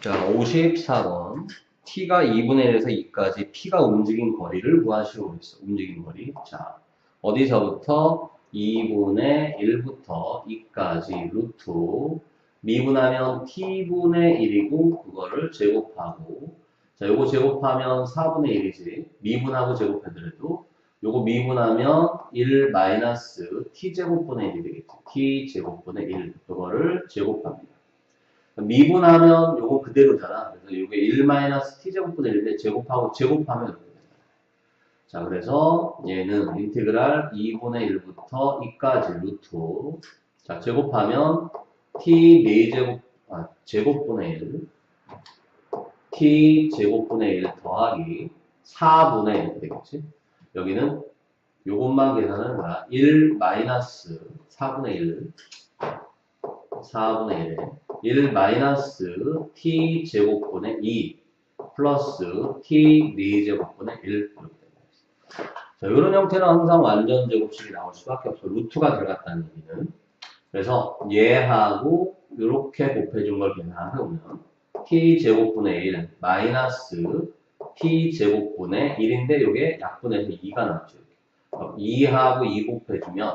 자, 54번. t가 2분의 1에서 2까지 p가 움직인 거리를 구하시오. 움직인 거리. 자, 어디서부터 2분의 1부터 2까지 루트 미분하면 t분의 1이고 그거를 제곱하고 자, 요거 제곱하면 4분의 1이지. 미분하고 제곱해더라도 요거 미분하면 1 마이너스 t제곱분의 1이 되겠지. t제곱분의 1. 그거를 제곱합니다. 미분하면 요거 그대로잖아. 그래서 요게 1 마이너스 t제곱분의 1인데 제곱하고 제곱하면 이렇게 된다. 자, 그래서 얘는 인테그랄 2분의 1부터 2까지 루트. 자, 제곱하면 t 4제곱, 아, 제곱분의 1. t 제곱분의 1 더하기 4분의 1 되겠지? 여기는 요것만 계산하는 거야. 1 마이너스 4분의 1. 4분의 1에 1 마이너스 t 제곱분의 2 플러스 t 4제곱분의 1 이렇게 됩니다. 자, 이런 형태는 항상 완전 제곱식이 나올 수밖에 없어. 루트가 들어갔다는 얘기는. 그래서 얘하고 이렇게 곱해준 걸 계산해보면 t 제곱분의 1 마이너스 t 제곱분의 1인데 이게 약분해서 2가 나왔죠. 그럼 2하고 2 곱해주면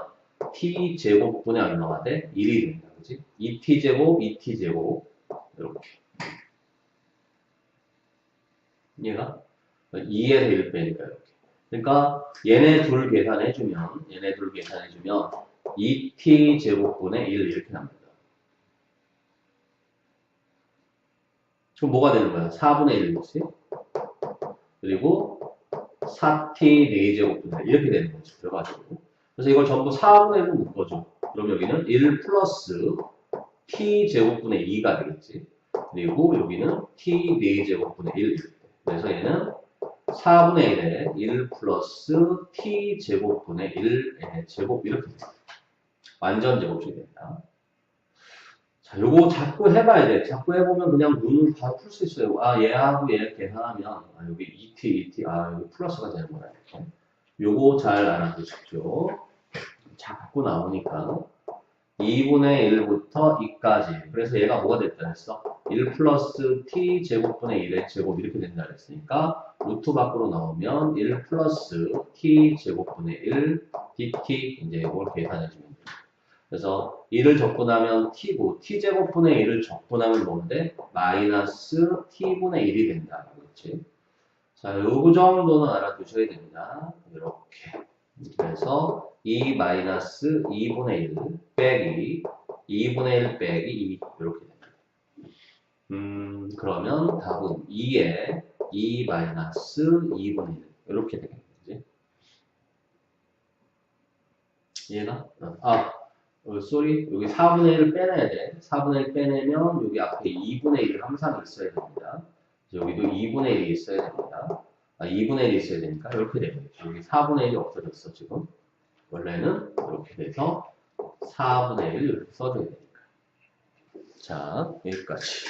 t 제곱분의 얼마가 돼? 1이 된다. 그지? 2t 제곱, 2t 제곱 이렇게 얘가 2에서 1 빼니까 이렇게 그러니까 얘네 둘 계산해 주면 얘네 둘 계산해 주면 2t 제곱분의 1 이렇게 납니다. 그럼 뭐가 되는 거야? 4분의 1이지 그리고 4t 4제곱분의 1 이렇게 되는 거지. 그래가지고 그래서 이걸 전부 4분의 1로 묶어줘. 그럼 여기는 1 플러스 t 제곱분의 2가 되겠지. 그리고 여기는 t 4제곱분의 1 이렇게 돼. 그래서 얘는 4분의 1에 1 플러스 t 제곱분의 1의 제곱 이렇게 돼. 완전 제곱식이 된다. 자, 요거 자꾸 해봐야 돼. 자꾸 해보면 그냥 눈을 다 풀 수 있어요. 아, 얘하고 얘 계산하면, 아, 여기 2t, 2t, 아, 여기 플러스가 되는 거야. 요거 잘 알아두십시오. 자꾸 나오니까. 2분의 1부터 2까지. 그래서 얘가 뭐가 됐다 했어? 1 플러스 t 제곱분의 1의 제곱 이렇게 된다 그랬으니까 루트 밖으로 나오면 1 플러스 t 제곱분의 1 dt 이제 이걸 계산해 주면 돼요. 그래서 1을 적분하면 t고 t제곱분의 1을 적분하면 뭔데? 마이너스 t분의 1이 된다. 그렇지? 자, 요 정도는 알아두셔야 됩니다. 이렇게. 그래서 2 마이너스 2분의 1 빼기 2분의 1 빼기 2 이렇게 됩니다. 음, 그러면 답은 2에 2 마이너스 2분의 1 이렇게 되겠지. 이해가? 아, 어, 쏘리 여기 4분의 1을 빼내야 돼. 4분의 1 빼내면 여기 앞에 2분의 1 항상 있어야 됩니다. 여기도 2분의 1이 있어야 됩니다. 아, 2분의 1이 있어야 되니까 이렇게 되겠죠. 여기 4분의 1이 없어졌어 지금. 원래는 이렇게 돼서 4분의 1 이렇게 써줘야 되니까. 자, 여기까지.